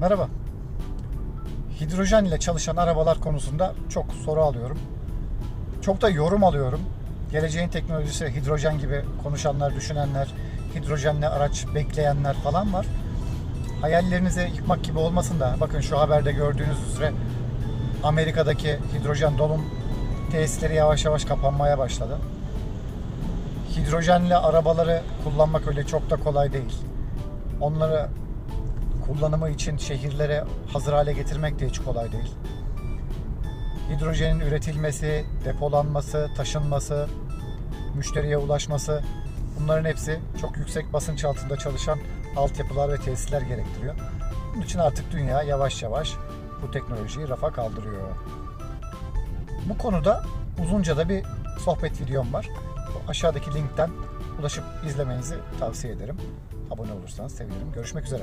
Merhaba. Hidrojen ile çalışan arabalar konusunda çok soru alıyorum. Çok da yorum alıyorum. Geleceğin teknolojisi hidrojen gibi konuşanlar, düşünenler, hidrojenle araç bekleyenler falan var. Hayallerinizi yıkmak gibi olmasın da bakın şu haberde gördüğünüz üzere Amerika'daki hidrojen dolum tesisleri yavaş yavaş kapanmaya başladı. Hidrojenli arabaları kullanmak öyle çok da kolay değil. Onları kullanımı için şehirlere hazır hale getirmek de hiç kolay değil. Hidrojenin üretilmesi, depolanması, taşınması, müşteriye ulaşması bunların hepsi çok yüksek basınç altında çalışan altyapılar ve tesisler gerektiriyor. Bunun için artık dünya yavaş yavaş bu teknolojiyi rafa kaldırıyor. Bu konuda uzunca da bir sohbet videom var. Aşağıdaki linkten ulaşıp izlemenizi tavsiye ederim. Abone olursanız sevinirim. Görüşmek üzere.